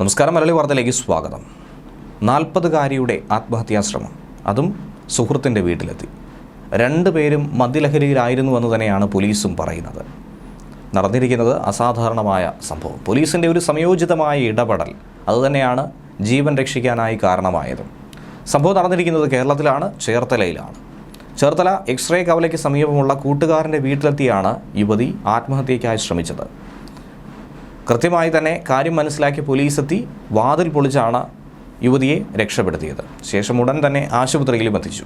നമസ്കാരം മലയാളി വാർത്തയിലേക്ക് സ്വാഗതം. നാൽപ്പതുകാരിയുടെ ആത്മഹത്യാശ്രമം അതും സുഹൃത്തിന്റെ വീട്ടിലെത്തി. രണ്ടുപേരും മദ്യലഹരിയിലായിരുന്നു എന്ന് തന്നെയാണ് പോലീസും പറയുന്നത്. നടന്നിരിക്കുന്നത് അസാധാരണമായ സംഭവം. പോലീസിന്റെ ഒരു സംയോജിതമായ ഇടപെടൽ അതുതന്നെയാണ് ജീവൻ രക്ഷിക്കാനായി കാരണമായതും. സംഭവം നടന്നിരിക്കുന്നത് കേരളത്തിലാണ് ചേർത്തലയിലാണ്. ചേർത്തല എക്സ്റേ കവലയ്ക്ക് സമീപമുള്ള കൂട്ടുകാരന്റെ വീട്ടിലെത്തിയാണ് യുവതി ആത്മഹത്യയ്ക്കായി ശ്രമിച്ചത്. കൃത്യമായി തന്നെ കാര്യം മനസ്സിലാക്കി പോലീസ് എത്തി വാതിൽ പൊളിച്ചാണ് യുവതിയെ രക്ഷപ്പെടുത്തിയത്. ശേഷം ഉടൻ തന്നെ ആശുപത്രിയിലും എത്തിച്ചു.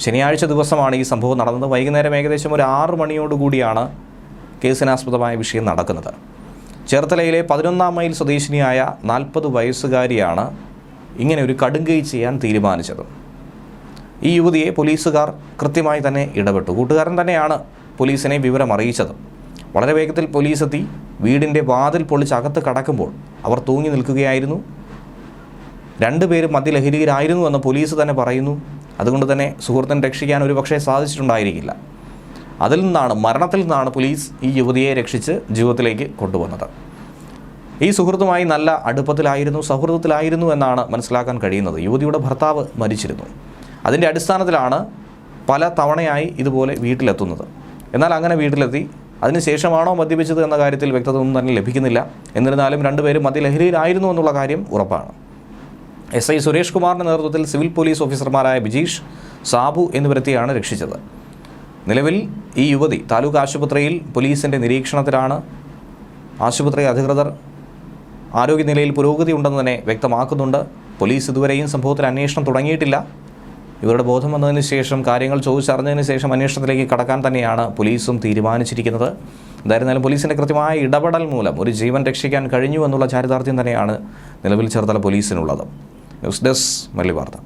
ശനിയാഴ്ച ദിവസമാണ് ഈ സംഭവം നടന്നത്. വൈകുന്നേരം ഏകദേശം ഒരു ആറ് മണിയോടുകൂടിയാണ് കേസിനാസ്പദമായ വിഷയം നടക്കുന്നത്. ചേർത്തലയിലെ പതിനൊന്നാം മൈൽ സ്വദേശിനിയായ നാൽപ്പത് വയസ്സുകാരിയാണ് ഇങ്ങനെ ഒരു കടുങ്കൈ ചെയ്യാൻ തീരുമാനിച്ചത്. ഈ യുവതിയെ പോലീസുകാർ കൃത്യമായി തന്നെ ഇടപെട്ടു. കൂട്ടുകാരൻ തന്നെയാണ് പോലീസിനെ വിവരം അറിയിച്ചത് വളരെ വേഗത്തിൽ പോലീസ് എത്തി വീടിന്റെ വാതിൽ പൊളിച്ച് അകത്ത് കടക്കുമ്പോൾ അവർ തൂങ്ങി നിൽക്കുകയായിരുന്നു. രണ്ടുപേരും മദ്യലഹരിയിലായിരുന്നു എന്ന് പോലീസ് തന്നെ പറയുന്നു. അതുകൊണ്ട് തന്നെ സുഹൃത്തിനെ രക്ഷിക്കാൻ ഒരു പക്ഷേ സാധിച്ചിട്ടുണ്ടായിരിക്കില്ല. അതിൽ നിന്നാണ് മരണത്തിൽ നിന്നാണ് പോലീസ് ഈ യുവതിയെ രക്ഷിച്ച് ജീവിതത്തിലേക്ക് കൊണ്ടുവന്നത്. ഈ സുഹൃത്തുമായി നല്ല അടുപ്പത്തിലായിരുന്നു സൗഹൃദത്തിലായിരുന്നു എന്നാണ് മനസ്സിലാക്കാൻ കഴിയുന്നത്. യുവതിയുടെ ഭർത്താവ് മരിച്ചിരുന്നു. അതിന്റെ അടിസ്ഥാനത്തിലാണ് പല തവണയായി ഇതുപോലെ വീട്ടിലെത്തുന്നത്. എന്നാൽ അങ്ങനെ വീട്ടിലെത്തി അതിനുശേഷമാണോ മദ്യപിച്ചത് എന്ന കാര്യത്തിൽ വ്യക്തത ഒന്നും തന്നെ ലഭിക്കുന്നില്ല. എന്നിരുന്നാലും രണ്ടുപേരും മദ്യലഹരിയിലായിരുന്നു എന്നുള്ള കാര്യം ഉറപ്പാണ്. എസ് ഐ സുരേഷ് കുമാറിന്റെ നേതൃത്വത്തിൽ സിവിൽ പോലീസ് ഓഫീസർമാരായ ബിജീഷ് സാബു എന്നിവരെത്തിയാണ് രക്ഷിച്ചത്. നിലവിൽ ഈ യുവതി താലൂക്ക് ആശുപത്രിയിൽ പോലീസിന്റെ നിരീക്ഷണത്തിലാണ്. ആശുപത്രി അധികൃതർ ആരോഗ്യനിലയിൽ പുരോഗതി ഉണ്ടെന്ന് തന്നെ വ്യക്തമാക്കുന്നുണ്ട്. പോലീസ് ഇതുവരെയും സംഭവത്തിൽ അന്വേഷണം തുടങ്ങിയിട്ടില്ല. ഇവരുടെ ബോധം വന്നതിന് ശേഷം കാര്യങ്ങൾ ചോദിച്ചറിഞ്ഞതിന് ശേഷം അന്വേഷണത്തിലേക്ക് കടക്കാൻ തന്നെയാണ് പോലീസും തീരുമാനിച്ചിരിക്കുന്നത്. എന്തായിരുന്നാലും പോലീസിന്റെ കൃത്യമായ ഇടപെടൽ മൂലം ഒരു ജീവൻ രക്ഷിക്കാൻ കഴിഞ്ഞു എന്നുള്ള ചാരിതാർത്ഥ്യം തന്നെയാണ് നിലവിൽ ചേർത്തല പോലീസിനുള്ളത്. ന്യൂസ് ഡെസ്ക് മല്ലി വാർത്ത.